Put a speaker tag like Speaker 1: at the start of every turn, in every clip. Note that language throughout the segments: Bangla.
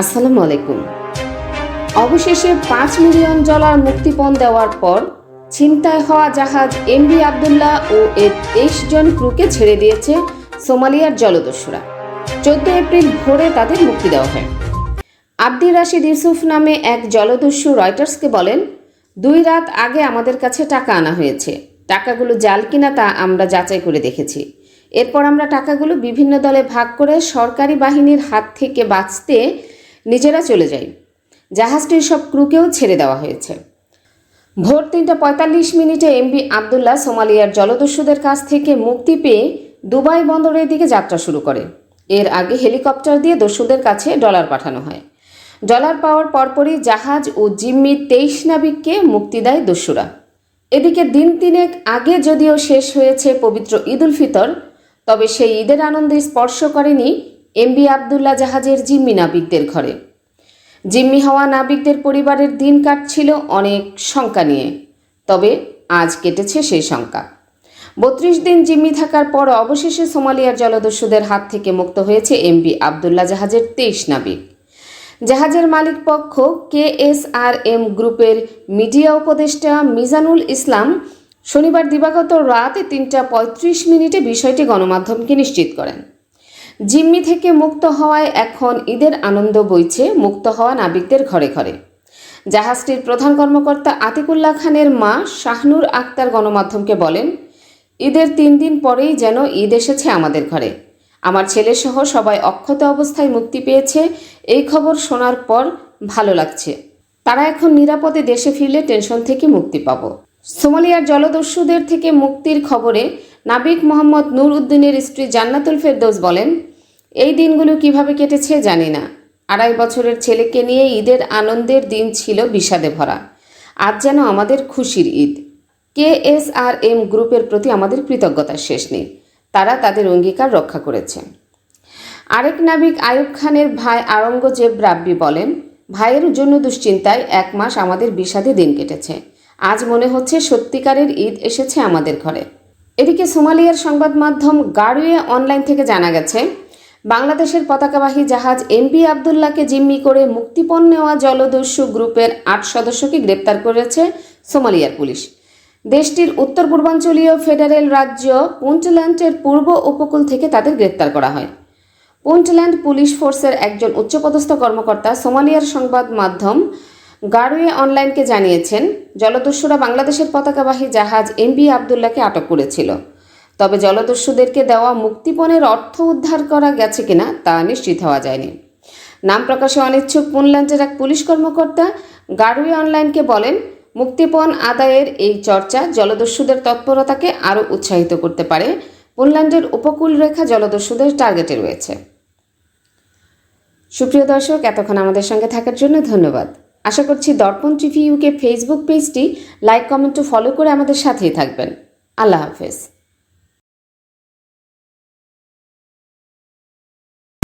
Speaker 1: আসসালামু আলাইকুম। অবশেষে পাঁচ মিলিয়ন ডলার মুক্তিপণ দেওয়ার পর ছিনতাই হওয়া জাহাজ এমবি আবদুল্লাহ ও এর তেইশ জন ক্রুকে ছেড়ে দিয়েছে সোমালিয়ার জলদস্যুরা। চোদ্দ এপ্রিল ভোরে তাদের মুক্তি দেওয়া হয়। আব্দি রাশিদ ইউসুফ নামে এক জলদস্যু রয়টার্সকে বলেন, দুই রাত আগে আমাদের কাছে টাকা আনা হয়েছে। টাকাগুলো জাল কিনা তা আমরা যাচাই করে দেখেছি। এরপর আমরা টাকাগুলো বিভিন্ন দলে ভাগ করে সরকারি বাহিনীর হাত থেকে বাঁচতে নিজেরা চলে যাই। জাহাজটির সব ক্রুকেও ছেড়ে দেওয়া হয়েছে। ভোর তিনটা পঁয়তাল্লিশ মিনিটে এমবি আবদুল্লাহ সোমালিয়ার জলদস্যুদের কাছ থেকে মুক্তি পেয়ে দুবাই বন্দরের দিকে যাত্রা শুরু করে। এর আগে হেলিকপ্টার দিয়ে দস্যুদের কাছে ডলার পাঠানো হয়। ডলার পাওয়ার পরপরই জাহাজ ও জিম্মি তেইশ নাবিককে মুক্তি দেয় দস্যুরা। এদিকে দিন তিনেক আগে যদিও শেষ হয়েছে পবিত্র ঈদ উল ফিতর, তবে সেই ঈদের আনন্দে স্পর্শ করেনি এমবি আবদুল্লাহ জাহাজের জিম্মি নাবিকদের ঘরে। জিম্মি হওয়া নাবিকদের পরিবারের দিন কাটছিল অনেক শঙ্কা নিয়ে। তবে আজ কেটেছে সেই শঙ্কা। বত্রিশ দিন জিম্মি থাকার পর অবশেষে সোমালিয়ার জলদস্যুদের হাত থেকে মুক্ত হয়েছে এমবি আবদুল্লাহ জাহাজের তেইশ নাবিক। জাহাজের মালিক পক্ষ কে এস আর এম গ্রুপের মিডিয়া উপদেষ্টা মিজানুল ইসলাম শনিবার দিবাগত রাত তিনটা পঁয়ত্রিশ মিনিটে বিষয়টি গণমাধ্যমকে নিশ্চিত করেন। জিম্মি থেকে মুক্ত হওয়ায় এখন ঈদের আনন্দ বইছে মুক্ত হওয়া নাবিকদের ঘরে ঘরে। জাহাজটির প্রধান কর্মকর্তা আতিকুল্লাহ খানের মা শাহনুর আক্তার গণমাধ্যমকে বলেন, ঈদের তিন দিন পরেই যেন ঈদ এসেছে আমাদের ঘরে। আমার ছেলেসহ সবাই অক্ষত অবস্থায় মুক্তি পেয়েছে, এই খবর শোনার পর ভালো লাগছে। তারা এখন নিরাপদে দেশে ফিরলে টেনশন থেকে মুক্তি পাব। সোমালিয়ার জলদস্যুদের থেকে মুক্তির খবরে নাবিক মোহাম্মদ নূর উদ্দিনের স্ত্রী জান্নাতুল ফেরদৌস বলেন, এই দিনগুলো কীভাবে কেটেছে জানি না। আড়াই বছরের ছেলেকে নিয়ে ঈদের আনন্দের দিন ছিল বিষাদে ভরা। আজ যেন আমাদের খুশির Eid. K S R M গ্রুপের প্রতি আমাদের কৃতজ্ঞতার শেষ নেই। তারা তাদের অঙ্গীকার রক্ষা করেছে। আরেক নাবিক আয়ুব খানের ভাই আরঙ্গজেব রাব্বি বলেন, ভাইয়ের জন্য দুশ্চিন্তায় এক মাস আমাদের বিষাদে দিন কেটেছে। আজ মনে হচ্ছে সত্যিকারের ঈদ এসেছে আমাদের ঘরে। এদিকে সোমালিয়ার সংবাদ মাধ্যম গাড়ুয়ে অনলাইন থেকে জানা গেছে, বাংলাদেশের পতাকাবাহী জাহাজ এমপি আবদুল্লাহকে জিম্মি করে মুক্তিপণ নেওয়া জলদস্যু গ্রুপের আট সদস্যকে গ্রেপ্তার করেছে সোমালিয়ার পুলিশ। দেশটির উত্তর পূর্বাঞ্চলীয় ফেডারেল রাজ্য পুন্টল্যান্ডের পূর্ব উপকূল থেকে তাদের গ্রেপ্তার করা হয়। পুন্টল্যান্ড পুলিশ ফোর্সের একজন উচ্চপদস্থ কর্মকর্তা সোমালিয়ার সংবাদ মাধ্যম গারুয়ে অনলাইনকে জানিয়েছেন, জলদস্যুরা বাংলাদেশের পতাকাবাহী জাহাজ এমবি আবদুল্লাকে আটক করেছিল। তবে জলদস্যুদেরকে দেওয়া মুক্তিপণের অর্থ উদ্ধার করা গেছে কিনা তা নিশ্চিত হওয়া যায়নি। নাম প্রকাশে অনিচ্ছুক পুনল্যান্ডের এক পুলিশ কর্মকর্তা গারুয়ে অনলাইনকে বলেন, মুক্তিপণ আদায়ের এই চর্চা জলদস্যুদের তৎপরতাকে আরও উৎসাহিত করতে পারে। পুনল্যান্ডের উপকূল রেখা জলদস্যুদের টার্গেটে রয়েছে। সুপ্রিয় দর্শক, এতক্ষণ আমাদের সঙ্গে থাকার জন্য ধন্যবাদ। আশা করছি দর্পণ টিভি ইউকে ফেসবুক পেজটি লাইক কমেন্ট ও ফলো করে আমাদের সাথেই থাকবেন। আল্লাহ হাফেজ।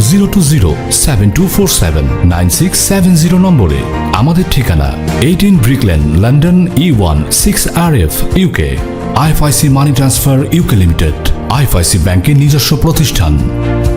Speaker 2: Zero two zero seven two four seven nine six seven zero নম্বরে আমাদের ঠিকানা eighteen Brick Lane London E one six R F UK IFIC money transfer UK limited IFIC ব্যাংকের নিজস্ব প্রতিষ্ঠান।